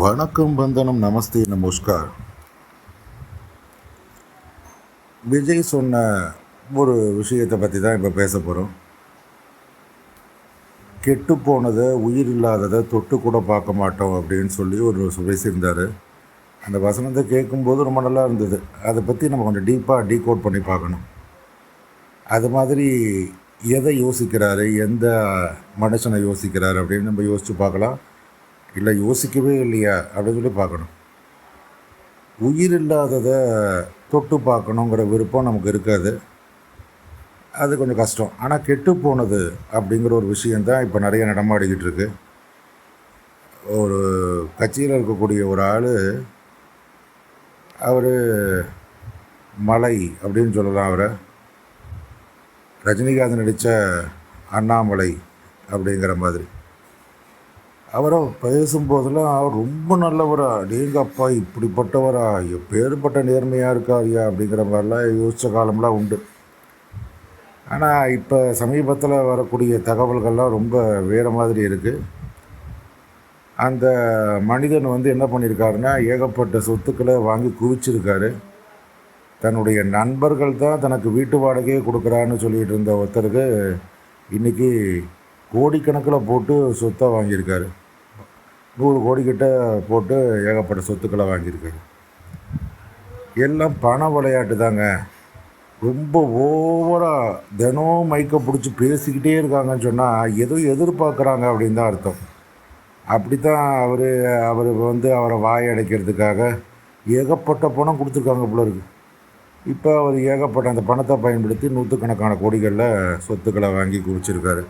வணக்கம் வந்தனம் நமஸ்தே நமஸ்கார். விஜய் சொன்ன ஒரு விஷயத்தை பற்றி தான் இப்போ பேச போகிறோம் கெட்டு போனதை உயிர் இல்லாததை தொட்டு கூட பார்க்க மாட்டோம் அப்படின்னு சொல்லி ஒரு பேசியிருந்தார். அந்த வசனத்தை கேட்கும்போது ரொம்ப நல்லா இருந்தது. அதை பற்றி நம்ம கொஞ்சம் டீப்பாக டீகோட் பண்ணி பார்க்கணும். அது மாதிரி எதை யோசிக்கிறாரு? எந்த மனுஷனை யோசிக்கிறாரு அப்படின்னு நம்ம யோசித்து பார்க்கலாம். இல்லை யோசிக்கவே இல்லையா? அப்படின்னு சொல்லி பார்க்கணும். உயிர் இல்லாததை தொட்டு பார்க்கணுங்கிற விருப்பம் நமக்கு இருக்காது. அது கொஞ்சம் கஷ்டம். ஆனால் கெட்டு போனது அப்படிங்கிற ஒரு விஷயந்தான் இப்போ நிறைய நடமாடிக்கிட்டு இருக்கு. ஒரு கட்சியில் இருக்கக்கூடிய ஒரு ஆள் அவர் மலை அப்படின்னு சொல்லலாம் அவரை. ரஜினிகாந்த் நடித்த அண்ணாமலை அப்படிங்கிற மாதிரி. அவரை பேசும்போதெல்லாம் அவர் ரொம்ப நல்லவரா. அப்பா இப்படிப்பட்டவரா? எப்பேற்பட்ட நேர்மையாக இருக்காரியா அப்படிங்கிற மாதிரிலாம் யோசித்த காலம்லாம் உண்டு. ஆனால் இப்போ சமீபத்தில் வரக்கூடிய தகவல்கள்லாம் ரொம்ப வேறு மாதிரி இருக்குது அந்த மனிதன் வந்து என்ன பண்ணியிருக்காருன்னா ஏகப்பட்ட சொத்துக்களை வாங்கி குவிச்சிருக்காரு. தன்னுடைய நண்பர்கள் தான் தனக்கு வீட்டு வாடகையே கொடுக்குறான்னு சொல்லிகிட்டு இருந்த ஒருத்தருக்கு இன்றைக்கி கோடிக்கணக்கில் போட்டு சொத்தை வாங்கியிருக்காரு. நூறு கோடிக்கிட்ட போட்டு ஏகப்பட்ட சொத்துக்களை வாங்கியிருக்காரு. எல்லாம் பண விளையாட்டு தாங்க. ரொம்ப ஓவராக தினம் மைக்கை பிடிச்சி பேசிக்கிட்டே இருக்காங்கன்னு சொன்னால் ஏதோ எதிர்பார்க்குறாங்க அப்படின்னு தான் அர்த்தம். அப்படி தான் அவர் அவர் வந்து அவரை வாய் அடைக்கிறதுக்காக ஏகப்பட்ட பணம் கொடுத்துருக்காங்க போல இருக்கு. இப்போ அவர் ஏகப்பட்ட அந்த பணத்தை பயன்படுத்தி நூற்றுக்கணக்கான கோடிகளில் சொத்துக்களை வாங்கி குவிச்சிருக்காரு.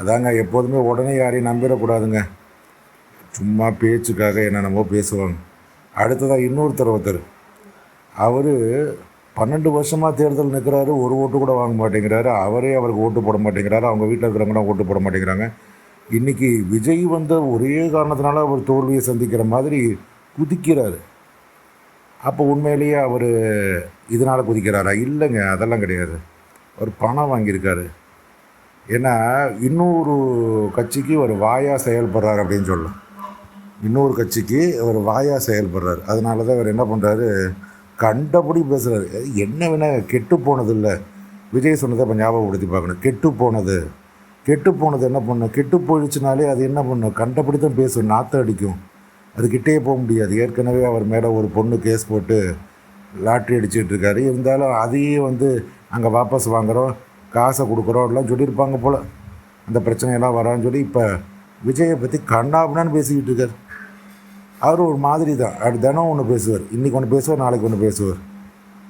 அதாங்க எப்போதுமே உடனே யாரையும் நம்பிடக்கூடாதுங்க. சும்மா பேச்சுக்காக என்னென்னமோ பேசுவாங்க. அடுத்ததாக இன்னொருத்தர் ஒருத்தர். அவர் பன்னெண்டு வருஷமாக தேர்தல் நிற்கிறாரு ஒரு ஓட்டு கூட வாங்க மாட்டேங்கிறாரு அவரே அவருக்கு ஓட்டு போட மாட்டேங்கிறாரு அவங்க வீட்டில் இருக்கிறவங்க ஓட்டு போட மாட்டேங்கிறாங்க. இன்றைக்கி விஜய் வந்த ஒரே காரணத்தினால அவர் தோல்வியை சந்திக்கிற மாதிரி குதிக்கிறார். அப்போ உண்மையிலேயே அவர் இதனால் குதிக்கிறாரா? இல்லைங்க அதெல்லாம் கிடையாது. அவர் பணம் வாங்கியிருக்காரு. ஏன்னா இன்னொரு கட்சிக்கு ஒரு வாயாக செயல்படுறாரு அப்படின்னு சொல்லலாம். இன்னொரு கட்சிக்கு அவர் வாயாக செயல்படுறாரு. அதனால தான் அவர் என்ன பண்ணுறாரு கண்டபடி பேசுகிறாரு என்ன வேணால் கெட்டு போனது இல்லை. விஜய் சொன்னதை இப்போ ஞாபகப்படுத்தி பார்க்கணும். கெட்டு போனது. கெட்டு போனது என்ன பண்ணும் கெட்டு போயிடுச்சுனாலே அது என்ன பண்ணும் கண்டபடி தான் பேசும். நாற்று அடிக்கும். அது போக முடியாது. ஏற்கனவே அவர் மேலே ஒரு பொண்ணு கேஸ் போட்டு லாட்ரி அடிச்சுட்டு இருக்காரு. இருந்தாலும் அதையே வந்து அங்கே வாபஸ் வாங்குகிறோம் காசை கொடுக்குறோம் எல்லாம் சொல்லியிருப்பாங்க போல். அந்த பிரச்சனையெல்லாம் வரான்னு சொல்லி இப்போ விஜயை பற்றி கண்ணாபுனான்னு பேசிக்கிட்டு இருக்கார். அவர் ஒரு மாதிரி தான். அவர் தினம் ஒன்று பேசுவார். இன்றைக்கி ஒன்று பேசுவார் நாளைக்கு ஒன்று பேசுவார்.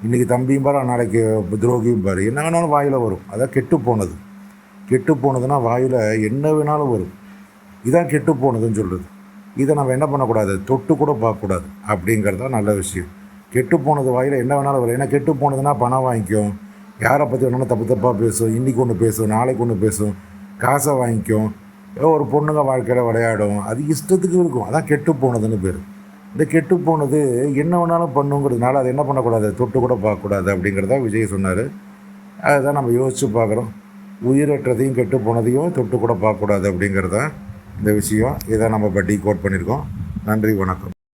இன்றைக்கி தம்பியும் பாரு நாளைக்கு துரோகியும் பாரு. என்ன வேணாலும் வாயில் வரும். அதான் கெட்டு போனது. கெட்டு போனதுன்னா வாயில் என்ன வேணாலும் வரும். இதான் கெட்டு போனதுன்னு சொல்கிறது இதை நம்ம என்ன பண்ணக்கூடாது? தொட்டு கூட பார்க்கக்கூடாது. அப்படிங்கிறது தான் நல்ல விஷயம். கெட்டு போனது வாயில் என்ன வேணாலும் வரும். ஏன்னா கெட்டு போனதுன்னா பணம் வாங்கிக்கும். யாரை பற்றி வேணாலும் தப்பு தப்பாக பேசும். இன்றைக்கி ஒன்று பேசும் நாளைக்கு ஒன்று பேசும். காசை வாங்கிக்கும். ஒரு பொண்ணுங்க வாழ்க்கையில் விளையாடும். அது இஷ்டத்துக்கு இருக்கும். அதான் கெட்டு போனதுன்னு பேர். இந்த கெட்டு போனது என்ன வேணாலும் பண்ணுங்கிறதுனால அதை என்ன பண்ணக்கூடாது? தொட்டு கூட பார்க்கக்கூடாது அப்படிங்கிறத விஜய் சொன்னார். அதுதான் நம்ம யோசித்து பார்க்குறோம். உயிரற்றதையும் கெட்டு போனதையும் தொட்டு கூட பார்க்கக்கூடாது அப்படிங்கிறதான் இந்த விஷயம். இதை நம்ம இப்போ டீ கோட் பண்ணியிருக்கோம். நன்றி வணக்கம்.